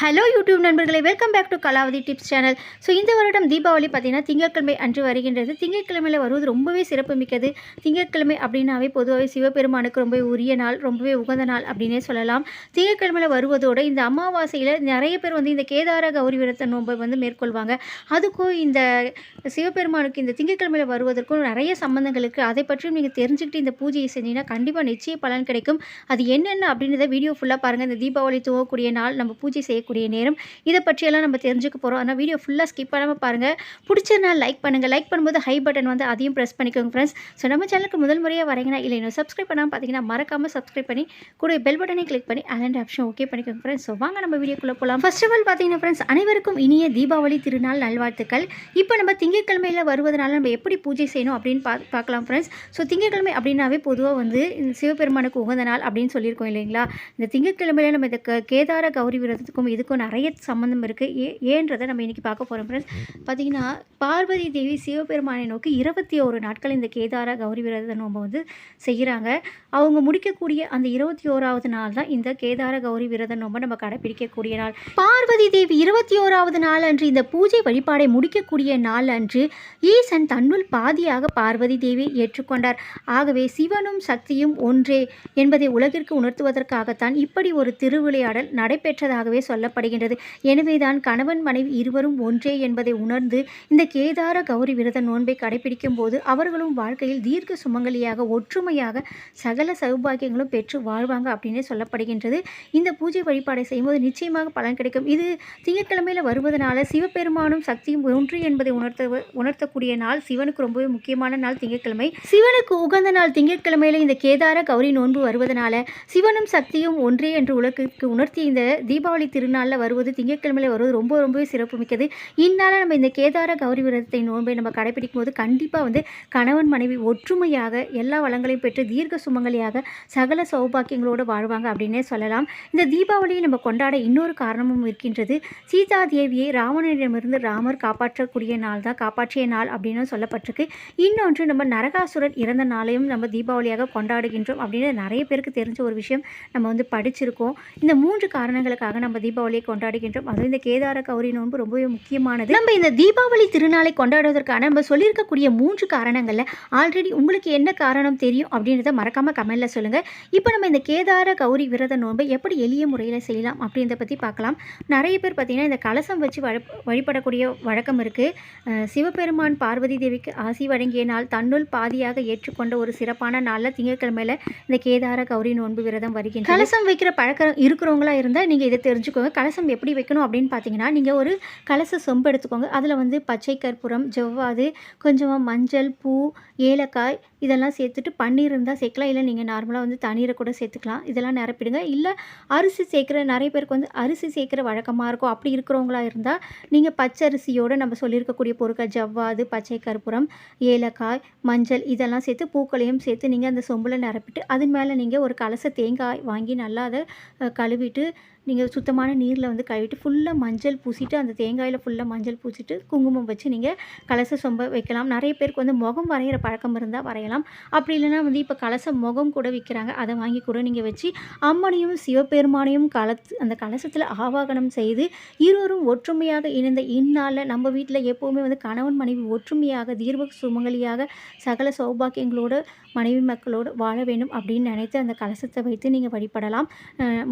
Hello YouTube நண்பர்களே. Welcome back to Kalavathi tips channel so இந்த வருடம் தீபாவளி பார்த்தீங்கன்னா திங்கட்கிழமை அன்று வருகின்றது. திங்கட்கிழமையில் வருவது ரொம்பவே சிறப்புமிக்கது. திங்கட்கிழமை அப்படின்னாவே பொதுவாகவே சிவபெருமானுக்கு ரொம்பவே உரிய நாள் ரொம்பவே உகந்த நாள் அப்படின்னே சொல்லலாம். திங்கட்கிழமையில் வருவதோடு இந்த அமாவாசையில் நிறைய பேர் வந்து இந்த கேதார கௌரி விரத நோன்பை வந்து மேற்கொள்வாங்க. அதுக்கும் இந்த சிவபெருமானுக்கு இந்த திங்கட்கிழமையில் வருவதற்கும் நிறைய சம்பந்தங்கள் இருக்குது அதை பற்றியும் நீங்கள் தெரிஞ்சுக்கிட்டு இந்த பூஜையை செஞ்சீங்கன்னா கண்டிப்பாக நிச்சய பலன் கிடைக்கும். அது என்னென்ன அப்படின்றத வீடியோ ஃபுல்லாக பாருங்கள் இந்த தீபாவளி துவக்கக்கூடிய நாள் நம்ம பூஜை செய்யக்கூடிய நேரம். இதை பற்றியெல்லாம் நம்ம தெரிஞ்சுக்க போகிறோம் ஆனால் வீடியோ ஃபுல்லாக ஸ்கிப் பண்ணாமல் பாருங்கள் பிடிச்சதுனா லைக் பண்ணுங்கள் லைக் பண்ணும்போது ஹை பட்டன் வந்து அதையும் ப்ரெஸ் பண்ணிக்கோங்க ஃப்ரெண்ட்ஸ் ஸோ நம்ம சேனலுக்கு முதல் முறையாக வரீங்கன்னா இல்லை இன்னும் சப்ஸ்கிரைப் பண்ணாமல் பார்த்தீங்கன்னா மறக்காமல் சப்ஸ்கிரைப் பண்ணி கூட பெல் பட்டனை கிளிக் பண்ணி அலண்ட் ஆப்ஷன் ஓகே பண்ணிக்கோங்க ஃப்ரெண்ட்ஸ் ஸோ வாங்க நம்ம வீடியோக்குள்ளே போகலாம் ஃபர்ஸ்ட் ஆஃப் ஆல் பார்த்தீங்கன்னா ஃப்ரெண்ட்ஸ் அனைவருக்கும் இனிய தீபாவளி திருநாள் நல்வாழ்த்துக்கள். இப்போ நம்ம திங்கட்கிழமையில் வருவதனால நம்ம எப்படி பூஜை செய்யணும் அப்படின்னு பா பார்க்கலாம் ஃப்ரெண்ட்ஸ் ஸோ திங்கட்கிழமை அப்படின்னாவே பொதுவாக வந்து இந்த சிவபெருமானுக்கு உகந்த நாள் அப்படின்னு சொல்லியிருக்கோம் இல்லைங்களா? இந்த திங்கட்கிழமையில நம்ம இந்த கேதார கௌரி விரதத்துக்கும் இதுக்கும் நிறைய சம்மந்தம் இருக்குது ஏ ஏன்றதை நம்ம இன்றைக்கி பார்க்க போகிறோம் ஃப்ரெண்ட்ஸ் பார்த்தீங்கன்னா பார்வதி தேவி சிவபெருமானை நோக்கி இருபத்தி ஒரு நாட்கள் இந்த கேதார கௌரி விரத நோம்பை வந்து செய்கிறாங்க. அவங்க முடிக்கக்கூடிய அந்த இருபத்தி ஓராவது நாள் தான் இந்த கேதார கௌரி விரத நோம்பை நம்ம கடைப்பிடிக்கக்கூடிய நாள். பார்வதி தேவி இருபத்தி ஓராவது நாள் அன்று இந்த பூஜை வழிபாடை முடிக்கக்கூடிய நாள் அன்று ஈசன் தன்னுள் பாதியாக பார்வதி தேவி ஏற்றுக்கொண்டார். ஆகவே சிவனும் சக்தியும் ஒன்றே என்பதை உலகிற்கு உணர்த்துவதற்காகத்தான் இப்படி ஒரு திருவிளையாடல் நடைபெற்றதாகவே சொல்ல சொல்லப்படுகின்றது. எனவேதான் கணவன் மனைவி இருவரும் ஒன்றே என்பதை உணர்ந்து இந்த கேதார கௌரி விரத நோன்பை கடைபிடிக்கும் போது அவர்களும் வாழ்க்கையில் தீர்க்க சுமங்கலியாக ஒற்றுமையாக சகல சௌபாகியங்களும் பெற்று வாழ்வாங்க அப்படின்னு சொல்லப்படுகின்றது. இந்த பூஜை வழிபாடை செய்யும்போது நிச்சயமாக பலன் கிடைக்கும். இது திங்கட்கிழமையில் வருவதனால சிவபெருமானும் சக்தியும் ஒன்று என்பதை உணர்த்த உணர்த்தக்கூடிய நாள் சிவனுக்கு ரொம்பவே முக்கியமான நாள் திங்கட்கிழமை. சிவனுக்கு உகந்த நாள் திங்கட்கிழமையில் இந்த கேதார கௌரி நோன்பு வருவதனால சிவனும் சக்தியும் ஒன்றே என்று உலகிற்கு உணர்த்திய இந்த தீபாவளி திருநாளில் வருவது திங்கட்கிழமையில் வருவது ரொம்ப ரொம்பவே சிறப்பு மிக்கது இந்நாள நம்ம இந்த கேதார கௌரி விரதத்தை நோன்பை நம்ம கடைபிடிக்கும் போது கண்டிப்பாக வந்து கணவன் மனைவி ஒற்றுமையாக எல்லா வளங்களையும் பெற்று தீர்க்க சுமங்கலியாக சகல சௌபாக்கியங்களோடு வாழ்வாங்க அப்படின்னே சொல்லலாம். இந்த தீபாவளியை நம்ம கொண்டாட இன்னொரு காரணமும் இருக்கின்றது. சீதா தேவியை ராவணனிடமிருந்து ராமர் காப்பாற்றக்கூடிய நாள் தான் காப்பாற்றிய நாள் அப்படின்னு சொல்லப்பட்டிருக்கு. இன்னொன்று நம்ம நரகாசுரன் இறந்த நாளையும் நம்ம தீபாவளியாக கொண்டாடுகின்றோம் அப்படின்னு நிறைய பேருக்கு தெரிஞ்ச ஒரு விஷயம் நம்ம வந்து படிச்சிருக்கோம். இந்த மூன்று காரணங்களுக்காக நம்ம தீபாவளி தீபாவளியை கொண்டாடுகின்றோம். அதுவும் இந்த கேதார கௌரி நோன்பு ரொம்பவே முக்கியமானது. நம்ம இந்த தீபாவளி திருநாளை கொண்டாடுவதற்கான நம்ம சொல்லியிருக்கக்கூடிய மூன்று காரணங்களில் ஆல்ரெடி உங்களுக்கு என்ன காரணம் தெரியும் அப்படின்றத மறக்காம கமெண்ட்ல சொல்லுங்க. இப்போ நம்ம இந்த கேதார கௌரி விரத நோன்பை எப்படி எளிய முறையில் செய்யலாம் அப்படின்றத பற்றி பார்க்கலாம். நிறைய பேர் பார்த்தீங்கன்னா இந்த கலசம் வச்சு வழி வழிபடக்கூடிய வழக்கம் இருக்குது சிவபெருமான் பார்வதி தேவிக்கு ஆசி வழங்கிய நாள் தன்னுள் பாதியாக ஏற்றுக்கொண்ட ஒரு சிறப்பான நாளில் திங்கட்கிழமையில இந்த கேதார கௌரி நோன்பு விரதம் வருகின்றது. கலசம் வைக்கிற பழக்கம் இருக்கிறவங்களா இருந்தால் நீங்கள் இதை தெரிஞ்சுக்கோங்க. கலசம் எப்படி வைக்கணும் அப்படின்னு பார்த்தீங்கன்னா நீங்கள் ஒரு கலச சொம்பு எடுத்துக்கோங்க. அதில் வந்து பச்சை கற்பூரம் ஜவ்வாது கொஞ்சமாக மஞ்சள் பூ ஏலக்காய் இதெல்லாம் சேர்த்துட்டு பன்னீர் இருந்தால் சேர்க்கலாம். இல்லை நீங்கள் நார்மலாக வந்து தண்ணீரை கூட சேர்த்துக்கலாம். இதெல்லாம் நிரப்பிடுங்க. இல்லை அரிசி சேர்க்குற நிறைய பேருக்கு வந்து அரிசி சேர்க்குற வழக்கமாக இருக்கும். அப்படி இருக்கிறவங்களா இருந்தால் நீங்கள் பச்சை அரிசியோடு நம்ம சொல்லியிருக்கக்கூடிய பொருட்கள் ஜவ்வாது பச்சை கற்பூரம் ஏலக்காய் மஞ்சள் இதெல்லாம் சேர்த்து பூக்களையும் சேர்த்து நீங்கள் அந்த சொம்பில் நிரப்பிட்டு அது மேலே நீங்கள் ஒரு கலச தேங்காய் வாங்கி நல்லா அதை கழுவிட்டு நீங்கள் சுத்தமான நீரில் வந்து கழுவிட்டு ஃபுல்லாக மஞ்சள் பூசிட்டு அந்த தேங்காயில் ஃபுல்லாக மஞ்சள் பூசிட்டு குங்குமம் வச்சு நீங்கள் கலச சொம்ப வைக்கலாம். நிறைய பேருக்கு வந்து முகம் வரைகிற பழக்கம் இருந்தால் வரையலாம். அப்படி இல்லைன்னா வந்து இப்போ கலச முகம் கூட விற்கிறாங்க அதை வாங்கி கூட நீங்கள் வச்சு அம்மனையும் சிவபெருமானையும் கலத்து அந்த கலசத்தில் ஆவாகனம் செய்து இருவரும் ஒற்றுமையாக இணைந்த இந்நாளில் நம்ம வீட்டில் எப்போவுமே வந்து கணவன் மனைவி ஒற்றுமையாக தீர்வ சுமங்கலியாக சகல சௌபாக்கியங்களோடு மனைவி மக்களோடு வாழ வேண்டும் அப்படின்னு நினைத்து அந்த கலசத்தை வைத்து நீங்கள் வழிபடலாம்.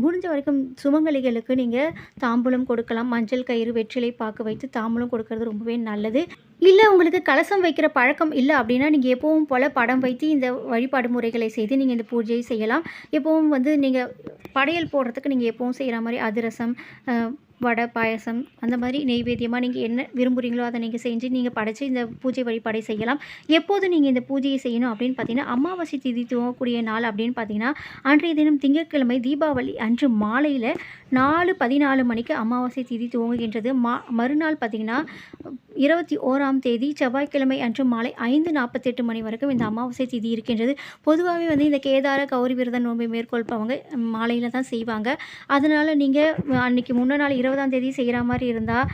முடிஞ்ச வரைக்கும் சும சுமங்கலிகளுக்கு நீங்கள் தாம்பூலம் கொடுக்கலாம் மஞ்சள் கயிறு வெற்றிலை பாக்கு வைத்து தாம்பூலம் கொடுக்கறது ரொம்பவே நல்லது. இல்லை உங்களுக்கு கலசம் வைக்கிற பழக்கம் இல்லை அப்படின்னா நீங்கள் எப்பவும் போல் படம் வைத்து இந்த வழிபாடு முறைகளை செய்து நீங்கள் இந்த பூஜையை செய்யலாம். எப்பவும் வந்து நீங்கள் படையல் போடுறதுக்கு நீங்கள் எப்பவும் செய்கிற மாதிரி அதிரசம் வடை பாயசம் அந்த மாதிரி நெய்வேத்தியமாக நீங்கள் என்ன விரும்புகிறீங்களோ அதை நீங்கள் செஞ்சு நீங்கள் படைச்சு இந்த பூஜை வழிபாடை செய்யலாம். எப்போது நீங்கள் இந்த பூஜையை செய்யணும் அப்படின்னு பார்த்தீங்கன்னா அமாவாசை திதி துவங்கக்கூடிய நாள் அப்படின்னு பார்த்தீங்கன்னா அன்றைய தினம் திங்கட்கிழமை தீபாவளி அன்று மாலையில் நாலு பதினாலு மணிக்கு அமாவாசை திதி துவங்குகின்றது. மா மறுநாள் பார்த்தீங்கன்னா இருபத்தி ஓராம் தேதி செவ்வாய்க்கிழமை அன்று மாலை ஐந்து நாற்பத்தெட்டு மணி வரைக்கும் இந்த அமாவாசை திதி இருக்கின்றது. பொதுவாகவே வந்து இந்த கேதார கௌரி விரத நோன்பை மேற்கொள்பவங்க மாலையில் தான் செய்வாங்க. அதனால் நீங்கள் அன்றைக்கி முன்ன நாள் இருபதாம் தேதி செய்கிற மாதிரி இருந்தால்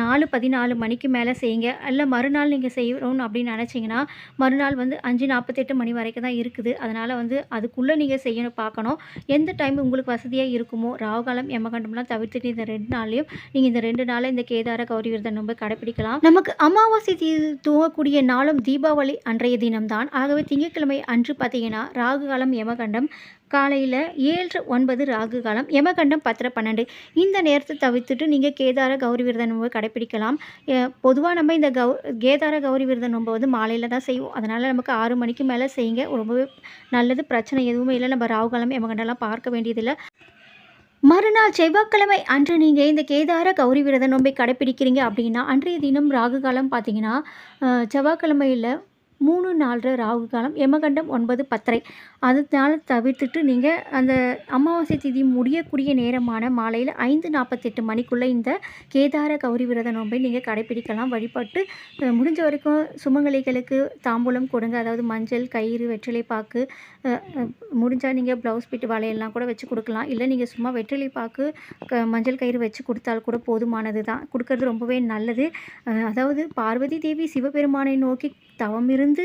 நாலு பதினாலு மணிக்கு மேலே செய்யுங்க. இல்லை மறுநாள் நீங்கள் செய்யணும் அப்படின்னு நினச்சிங்கன்னா மறுநாள் வந்து அஞ்சு நாற்பத்தெட்டு மணி வரைக்கும் தான் இருக்குது. அதனால் வந்து அதுக்குள்ளே நீங்கள் செய்யணும் பார்க்கணும். எந்த டைம் உங்களுக்கு வசதியாக இருக்குமோ ராகுகாலம் யமகண்டம்லாம் தவிர்த்துட்டு இந்த ரெண்டு நாள்லையும் நீங்கள் இந்த ரெண்டு நாளில் இந்த கேதார கௌரி விரதம் நோன்பை கடைப்பிடிக்கலாம் நமக்கு அமாவாசை தீ துவங்கக்கூடிய நாளும் தீபாவளி அன்றைய தினம்தான். ஆகவே திங்கட்கிழமை அன்று பார்த்தீங்கன்னா ராகு காலம் யமகண்டம். காலையில் ஏழு ஒன்பது ராகு காலம் யமகண்டம் பத்திர பன்னெண்டு. இந்த நேரத்தை தவிர்த்துட்டு நீங்கள் கேதார கௌரி விரத நோன்பை கடைப்பிடிக்கலாம். பொதுவாக நம்ம இந்த கௌ கேதார கௌரி விரத நோன்பை வந்து மாலையில் தான் செய்வோம். அதனால் நமக்கு ஆறு மணிக்கு மேலே செய்யுங்க. ரொம்பவே நல்லது. பிரச்சனை எதுவுமே இல்லை. நம்ம ராகு காலம் யமகண்டம்லாம் பார்க்க வேண்டியதில்லை. மறுநாள் செவ்வாய்க்கிழமை அன்று நீங்கள் இந்த கேதார கௌரி விரத நோன்பை கடைப்பிடிக்கிறீங்க அப்படின்னா அன்றைய தினம் ராகு காலம் பார்த்தீங்கன்னா செவ்வாய்க்கிழமையில் மூணு நாலு ராகு காலம் யமகண்டம் ஒன்பது பத்தரை. அதனால் தவிர்த்துட்டு நீங்கள் அந்த அமாவாசை திதி முடியக்கூடிய நேரமான மாலையில் ஐந்து நாற்பத்தெட்டு மணிக்குள்ளே இந்த கேதார கௌரி விரத நோன்பை நீங்கள் கடைப்பிடிக்கலாம். வழிபட்டு முடிஞ்ச வரைக்கும் சுமங்கலிகளுக்கு தாம்பூலம் கொடுங்க. அதாவது மஞ்சள் கயிறு வெற்றிலை பாக்கு முடிஞ்சால் நீங்கள் ப்ளவுஸ் பிட்டு வலையெல்லாம் கூட வச்சு கொடுக்கலாம். இல்லை நீங்கள் சும்மா வெற்றிலை பாக்கு க மஞ்சள் கயிறு வச்சு கொடுத்தால் கூட போதுமானது தான். கொடுக்கறது ரொம்பவே நல்லது. அதாவது பார்வதி தேவி சிவபெருமானை நோக்கி வந்து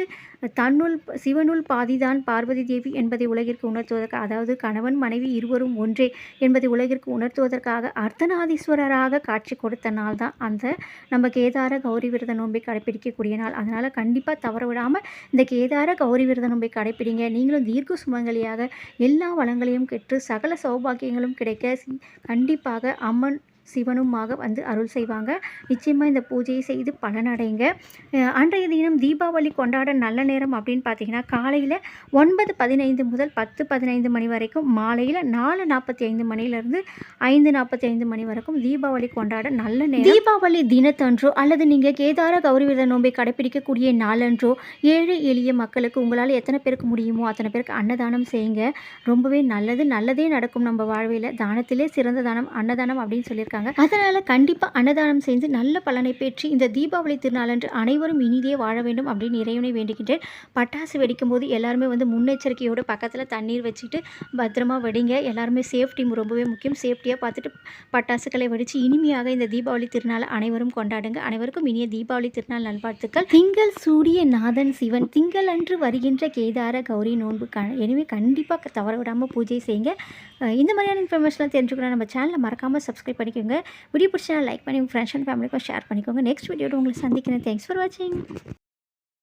தன்னுள் சிவனுள் பாதிதான் பார்வதி தேவி என்பதை உலகிற்கு உணர்த்துவதற்கு அதாவது கணவன் மனைவி இருவரும் ஒன்றே என்பதை உலகிற்கு உணர்த்துவதற்காக அர்த்தநாதீஸ்வரராக காட்சி கொடுத்த நாள் தான் அந்த நம்ம கேதார கௌரி விரத நோன்பை கடைப்பிடிக்கக்கூடிய நாள். அதனால் கண்டிப்பாக தவற விடாமல் இந்த கேதார கௌரி விரத நோன்பை கடைப்பிடிங்க. நீங்களும் தீர்க்க சுமங்கலியாக எல்லா வளங்களையும் கெற்று சகல சௌபாக்கியங்களும் கிடைக்க சி- கண்டிப்பாக அம்மன் சிவனுமாக வந்து அருள் செய்வாங்க. நிச்சயமாக இந்த பூஜையை செய்து பலனடைங்க அன்றைய தினம் தீபாவளி கொண்டாட நல்ல நேரம் அப்படின்னு பார்த்தீங்கன்னா காலையில் ஒன்பது பதினைந்து முதல் பத்து பதினைந்து மணி வரைக்கும் மாலையில் நாலு நாற்பத்தி ஐந்து மணிலேருந்து ஐந்து நாற்பத்தி ஐந்து மணி வரைக்கும் தீபாவளி கொண்டாட நல்ல நேரம். தீபாவளி தினத்தன்றோ அல்லது நீங்கள் கேதார கௌரி விரத நோன்பை கடைப்பிடிக்கக்கூடிய நாளன்றோ ஏழை எளிய மக்களுக்கு உங்களால் எத்தனை பேருக்கு முடியுமோ அத்தனை பேருக்கு அன்னதானம் செய்யுங்க. ரொம்பவே நல்லது. நல்லதே நடக்கும் நம்ம வாழ்வில். தானத்திலே சிறந்த தானம் அன்னதானம் அப்படின்னு சொல்லியிருக்காங்க. அதனால் கண்டிப்பாக அன்னதானம் செய்து நல்ல பலனை பெற்று இந்த தீபாவளி திருநாளன்று அனைவரும் இனிதே வாழ வேண்டும் அப்படின்னு இறைவனை வேண்டுகின்றேன். பட்டாசு வெடிக்கும் போது எல்லாருமே வந்து முன்னெச்சரிக்கையோடு பக்கத்தில் தண்ணீர் வச்சுட்டு பத்திரமா வெடிங்க. எல்லாருமே சேஃப்டி ரொம்பவே முக்கியம். சேஃப்டியாக பார்த்துட்டு பட்டாசுகளை வெடித்து இனிமையாக இந்த தீபாவளி திருநாளை அனைவரும் கொண்டாடுங்க. அனைவருக்கும் இனிய தீபாவளி திருநாள் நல்வாழ்த்துக்கள். திங்கள் சூரிய நாதன் சிவன் திங்கள் அன்று வருகின்ற கேதார கௌரி நோன்பு க எனவே கண்டிப்பாக தவற விடாமல் பூஜை செய்யுங்க. இந்த மாதிரியான இன்ஃபர்மேஷன்லாம் தெரிஞ்சுக்கணும் நம்ம சேனலை மறக்காமல் சப்ஸ்கிரைப் பண்ணிக்கோங்க. வீடியோ பிடிச்சா லைக் பண்ணி உங்கள் ஃப்ரெண்ட்ஸ் அண்ட் ஃபேமிலிக்கும் ஷேர் பண்ணிக்கோங்க. நெக்ஸ்ட் வீடியோட உங்களை சந்திக்கிறேன். தேங்க்ஸ் ஃபார் வாட்சிங்